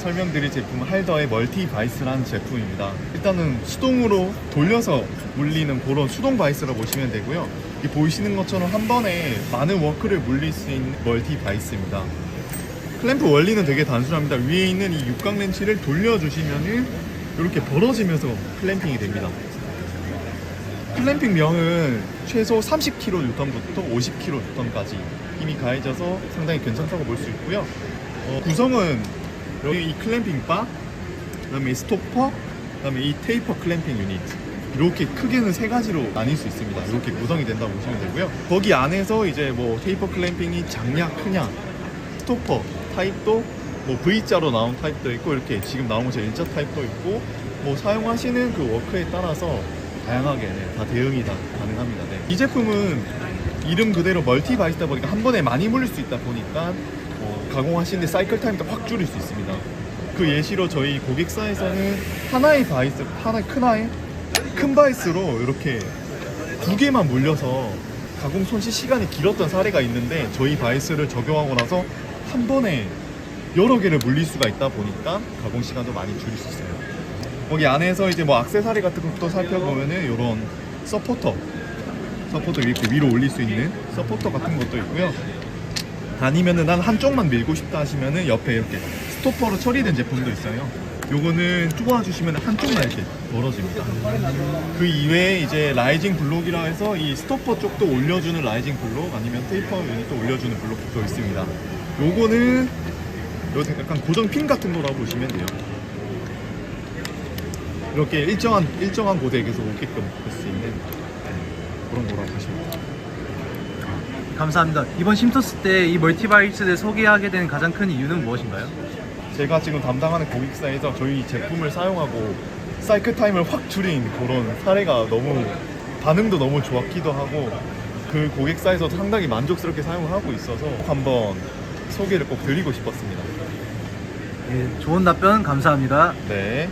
설명드릴 제품은 할더의 멀티 바이스라는 제품입니다. 일단은 수동으로 돌려서 물리는 그런 수동 바이스라고 보시면 되고요. 이 보이시는 것처럼 한 번에 많은 워크를 물릴 수 있는 멀티 바이스입니다. 클램프 원리는 되게 단순합니다. 위에 있는 이 육각 렌치를 돌려주시면은 이렇게 벌어지면서 클램핑이 됩니다. 클램핑 명은 최소 30kN부터 50kN까지 힘이 가해져서 상당히 괜찮다고 볼 수 있고요. 어, 구성은 여기 이 클램핑 바, 그다음에 이 스토퍼, 그다음에 이 테이퍼 클램핑 유닛 이렇게 크게는 세 가지로 나뉠 수 있습니다. 이렇게 구성이 된다고 보시면 되고요. 거기 안에서 이제 뭐 테이퍼 클램핑이 작냐 크냐, 스토퍼 타입도 뭐 V자로 나온 타입도 있고 이렇게 지금 나온 것처럼 일자 타입도 있고 뭐 사용하시는 그 워크에 따라서 다양하게 네, 다 대응이 다 가능합니다. 네. 이 제품은 이름 그대로 멀티 바이스다 보니까 한 번에 많이 물릴 수 있다 보니까 어, 가공하시는데 사이클 타임도 확 줄일 수 있습니다. 그 예시로 저희 고객사에서는 하나의 바이스, 하나의 큰 아이, 큰 바이스로 이렇게 두 개만 물려서 가공 손실 시간이 길었던 사례가 있는데 저희 바이스를 적용하고 나서 한 번에 여러 개를 물릴 수가 있다 보니까 가공 시간도 많이 줄일 수 있어요. 거기 안에서 이제 뭐 악세사리 같은 것도 살펴보면은 이런 서포터, 서포터 이렇게 위로 올릴 수 있는 서포터 같은 것도 있고요. 아니면은 난 한쪽만 밀고 싶다 하시면은 옆에 이렇게 스토퍼로 처리된 제품도 있어요. 요거는 쪼아주시면 한쪽만 이렇게 멀어집니다. 그 이외에 이제 라이징 블록이라 해서 이 스토퍼 쪽도 올려주는 라이징 블록 아니면 테이퍼 유닛도 올려주는 블록도 있습니다. 요거는 요 약간 고정 핀 같은 거라고 보시면 돼요. 이렇게 일정한 일정한 고대에 계속 오게끔 할수 있는 그런 거라고 보시면 돼요. 감사합니다. 이번 심토스 때 이 멀티바이스를 소개하게 된 가장 큰 이유는 무엇인가요? 제가 지금 담당하는 고객사에서 저희 제품을 사용하고 사이클 타임을 확 줄인 그런 사례가 너무 반응도 너무 좋았기도 하고 그 고객사에서 상당히 만족스럽게 사용을 하고 있어서 꼭 한번 소개를 꼭 드리고 싶었습니다. 예, 좋은 답변 감사합니다. 네.